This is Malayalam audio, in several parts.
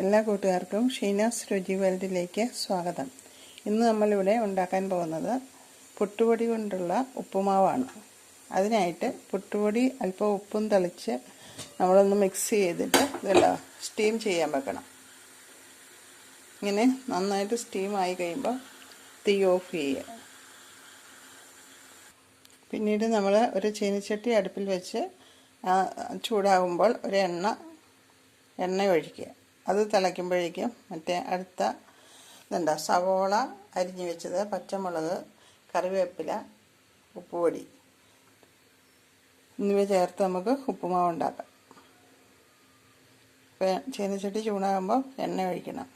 എല്ലാ കൂട്ടുകാർക്കും ഷീനാസ് രുചി വേൾഡിലേക്ക് സ്വാഗതം. ഇന്ന് നമ്മളിവിടെ ഉണ്ടാക്കാൻ പോകുന്നത് പുട്ടുപൊടി കൊണ്ടുള്ള ഉപ്പുമാവാണ്. അതിനായിട്ട് പുട്ടുപൊടി അല്പം ഉപ്പും തളിച്ച് നമ്മളൊന്ന് മിക്സ് ചെയ്തിട്ട് ഇതെല്ലാം സ്റ്റീം ചെയ്യാൻ വെക്കണം. ഇങ്ങനെ നന്നായിട്ട് സ്റ്റീം ആയി കഴിയുമ്പോൾ തീ ഓഫ് ചെയ്യുക. പിന്നീട് നമ്മൾ ഒരു ചീനിച്ചട്ടി അടുപ്പിൽ വെച്ച് ചൂടാകുമ്പോൾ ഒരു എണ്ണ എണ്ണ ഒഴിക്കുക. അത് തിളയ്ക്കുമ്പോഴേക്കും മറ്റേ അടുത്ത ഇതുണ്ട സവോള അരിഞ്ഞു വെച്ചത് പച്ചമുളക് കറിവേപ്പില ഉപ്പുപൊടി. എന്നിവ ചേർത്ത് നമുക്ക് ഉപ്പുമാവ് ഉണ്ടാക്കാം. അപ്പോൾ ചീനച്ചട്ടി ചൂടാകുമ്പോൾ എണ്ണ ഒഴിക്കണം.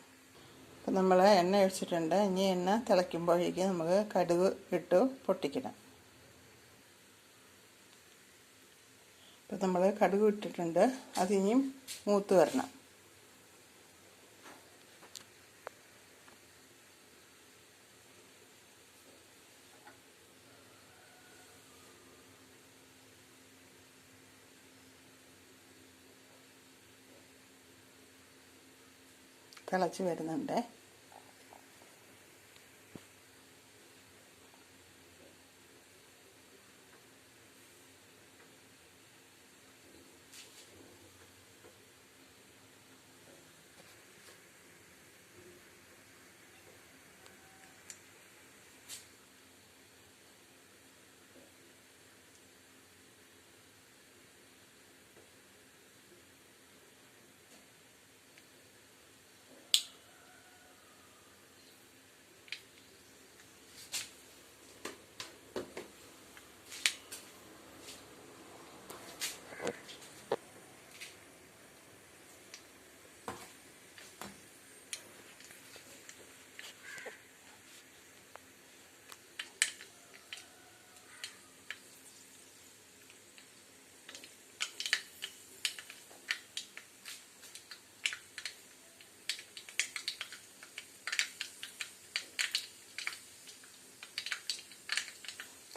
അപ്പം നമ്മൾ എണ്ണ ഒഴിച്ചിട്ടുണ്ട്. ഇനി എണ്ണ തിളയ്ക്കുമ്പോഴേക്കും നമുക്ക് കടുക് ഇട്ട് പൊട്ടിക്കണം. ഇപ്പം നമ്മൾ കടുക് ഇട്ടിട്ടുണ്ട്. അതിനിയും മൂത്ത് വരണം. തിളച്ച് വരുന്നുണ്ട്.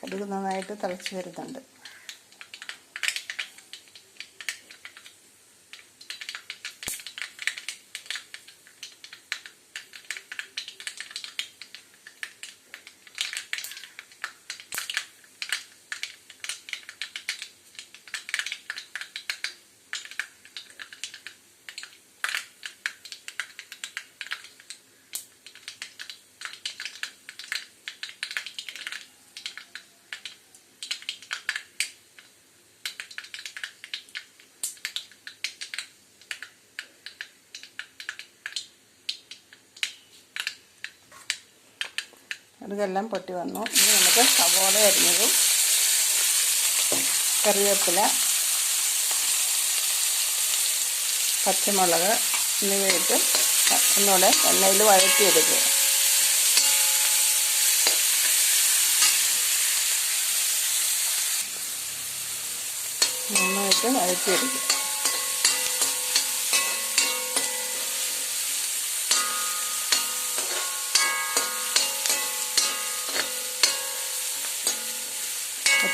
കടുക് നന്നായിട്ട് തിളച്ച് വരുന്നുണ്ട്. കടുകെല്ലാം പൊട്ടി വന്നു. ഇനി നമുക്ക് സവോള അരിഞ്ഞതും കറിവേപ്പില പച്ചമുളക് എന്നിവയിട്ട് ഒന്നുകൂടെ എണ്ണയിൽ വഴറ്റിയെടുക്കുക. നന്നായിട്ട് വഴറ്റിയെടുക്കുക.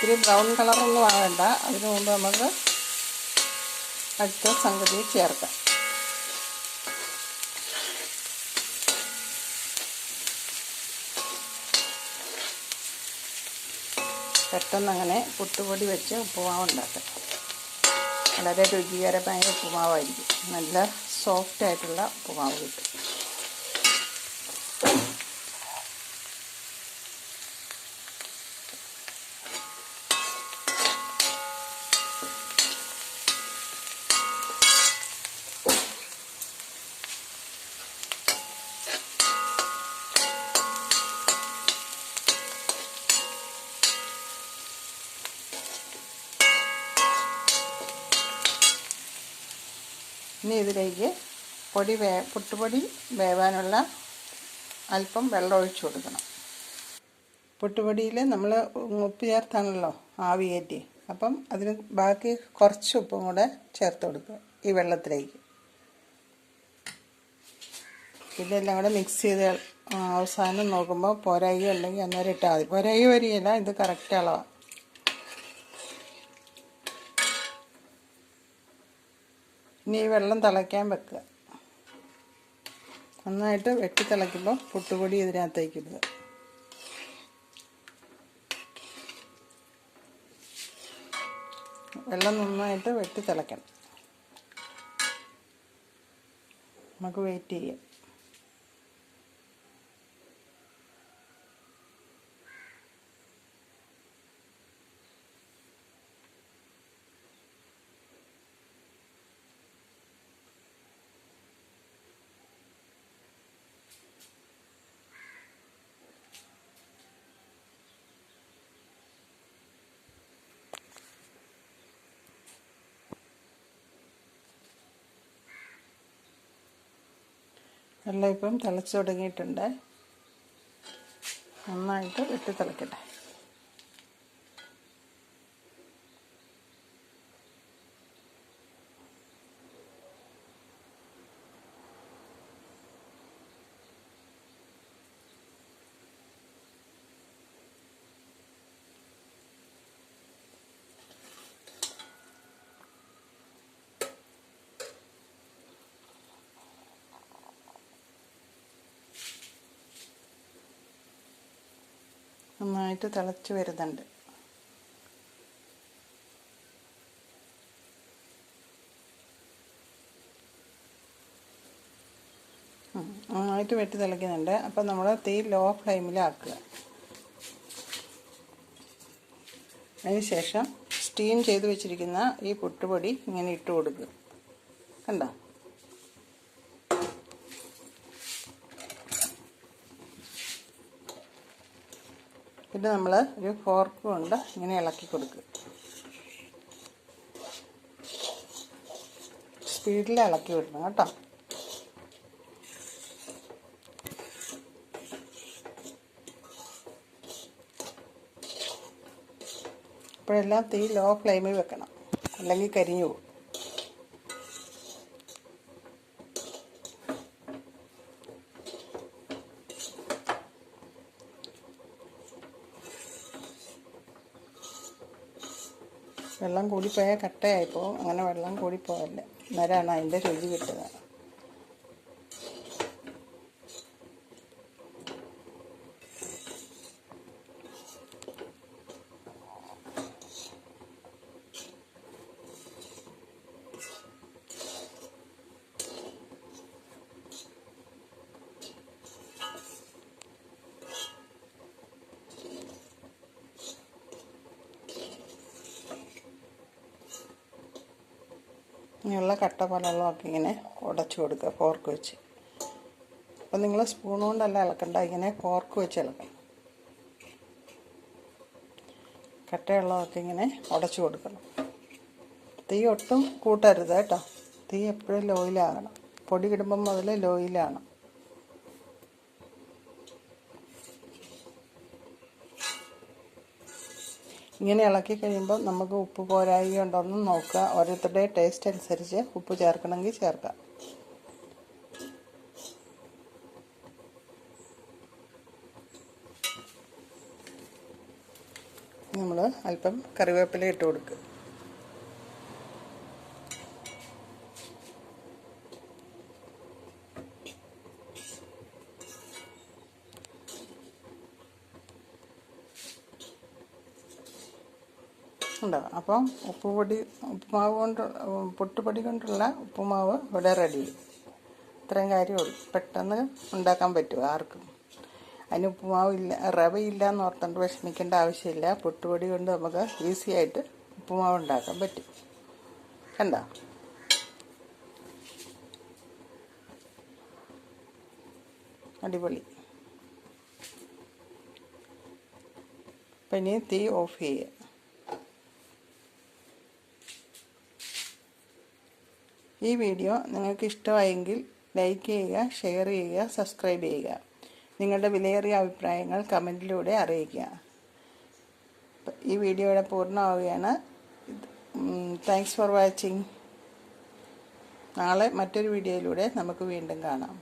ഒത്തിരി ബ്രൗൺ കളറൊന്നും ആവേണ്ട. അതിനു മുമ്പ് നമുക്ക് അടുത്ത സംഗതി ചേർക്കാം. പെട്ടെന്ന് അങ്ങനെ പുട്ടുപൊടി വെച്ച് ഉപ്പുമാവ് ഉണ്ടാക്കാം. വളരെ രുചികരമായ ഉപ്പുമാവായിരിക്കും. നല്ല സോഫ്റ്റ് ആയിട്ടുള്ള ഉപ്പുമാവ് കിട്ടും. ഇനി ഇതിലേക്ക് പൊടി വേ പുട്ടുപൊടി വേവാനുള്ള അല്പം വെള്ളം ഒഴിച്ചു കൊടുക്കണം. പുട്ടുപൊടിയിൽ നമ്മൾ ഉപ്പ് ചേർത്താണല്ലോ ആവി കയറ്റി. അപ്പം അതിന് ബാക്കി കുറച്ച് ഉപ്പും കൂടെ ചേർത്ത് കൊടുക്കുക ഈ വെള്ളത്തിലേക്ക്. ഇതെല്ലാം കൂടെ മിക്സ് ചെയ്ത് അവസാനം നോക്കുമ്പോൾ പോരായി അല്ലെങ്കിൽ അന്നേരം ഇട്ടാൽ മതി. പോരായി വരികയില്ല ഇത് കറക്റ്റ് അളവാണ് ഇനി ഈ വെള്ളം തിളയ്ക്കാൻ വെക്കുക. നന്നായിട്ട് വെട്ടി തിളയ്ക്കുമ്പോൾ പുട്ടുപൊടി ഇതിനകത്തേക്ക് ഇടുക. വെള്ളം നന്നായിട്ട് വെട്ടി തിളയ്ക്കണം. നമുക്ക് വെയിറ്റ് ചെയ്യാം. വെള്ളം ഇപ്പം തിളച്ച് തുടങ്ങിയിട്ടുണ്ട്. നന്നായിട്ട് വെട്ടി തിളക്കട്ടെ. നന്നായിട്ട് തിളച്ച് വരുന്നുണ്ട്. നന്നായിട്ട് വെട്ടി തിളയ്ക്കുന്നുണ്ട്. അപ്പം നമ്മൾ തീ ലോ ഫ്ലെയിമിലാക്കുക. അതിന് ശേഷം സ്റ്റീം ചെയ്ത് വെച്ചിരിക്കുന്ന ഈ പുട്ടുപൊടി ഇങ്ങനെ ഇട്ട് കൊടുക്കുക. കണ്ടോ? പിന്നെ നമ്മൾ ഒരു ഫോർക്ക് കൊണ്ട് ഇങ്ങനെ ഇളക്കി കൊടുക്കുക സ്പീഡിൽ ഇളക്കി വിടണം കേട്ടോ. അപ്പോഴെല്ലാം തീ ലോ ഫ്ലെയിമിൽ വെക്കണം. അല്ലെങ്കിൽ കരിഞ്ഞു പോകും. വെള്ളം കൂടിപ്പോയാൽ കട്ടയായിപ്പോൾ അങ്ങനെ വെള്ളം കൂടിപ്പോയല്ലേ അന്നേരമാണ് അതിന്റെ രുചി കിട്ടുന്നത്. ഇങ്ങനെയുള്ള കട്ട പലകളൊക്കെ ഇങ്ങനെ ഉടച്ചു കൊടുക്കുക ഫോർക്ക് വെച്ച്. അപ്പം നിങ്ങൾ സ്പൂൺ കൊണ്ടല്ല ഇളക്കണ്ട ഇങ്ങനെ ഫോർക്ക് വെച്ച് ഇളക്കണം കട്ടയുള്ളതൊക്കെ ഇങ്ങനെ ഉടച്ചു കൊടുക്കണം. തീ ഒട്ടും കൂട്ടരുത് കേട്ടോ. തീ എപ്പോഴും ലോയിലാകണം പൊടി ഇടുമ്പം മുതൽ ലോയിലാണ് ഇങ്ങനെ ഇളക്കി കഴിയുമ്പോൾ നമുക്ക് ഉപ്പ് പോരായി ഉണ്ടോയെന്ന് നോക്കുക. ഓരോരുത്തരുടെ ടേസ്റ്റ് അനുസരിച്ച് ഉപ്പ് ചേർക്കണമെങ്കിൽ ചേർക്കാം. നമ്മൾ അല്പം കറിവേപ്പില ഇട്ട് കൊടുക്കുക. ഉണ്ടോ. അപ്പം ഉപ്പുപൊടി ഉപ്പുമാവ് കൊണ്ട് പൊട്ടുപൊടി കൊണ്ടുള്ള ഉപ്പുമാവ് ഇവിടെ റെഡി ഇത്രയും കാര്യമുള്ളൂ. പെട്ടെന്ന് ഉണ്ടാക്കാൻ പറ്റും ആർക്കും. അതിന് ഉപ്പുമാവ് ഇല്ല റവ ഇല്ല എന്ന് ഓർത്തുകൊണ്ട് വിഷമിക്കേണ്ട ആവശ്യമില്ല. പൊട്ടുപൊടി കൊണ്ട് നമുക്ക് ഈസി ആയിട്ട് ഉപ്പുമാവ് ഉണ്ടാക്കാൻ പറ്റും. കണ്ടോ? അടിപൊളി. അപ്പം ഇനി തീ ഓഫ് ചെയ്യുക ഈ വീഡിയോ നിങ്ങൾക്ക് ഇഷ്ടമായെങ്കിൽ ലൈക്ക് ചെയ്യുക ഷെയർ ചെയ്യുക സബ്സ്ക്രൈബ് ചെയ്യുക. നിങ്ങളുടെ വിലയേറിയ അഭിപ്രായങ്ങൾ കമന്റിലൂടെ അറിയിക്കുക. ഈ വീഡിയോ വീഡിയോയുടെ പൂർണമാവുകയാണ്. താങ്ക്സ് ഫോർ വാച്ചിങ് നാളെ മറ്റൊരു വീഡിയോയിലൂടെ നമുക്ക് വീണ്ടും കാണാം.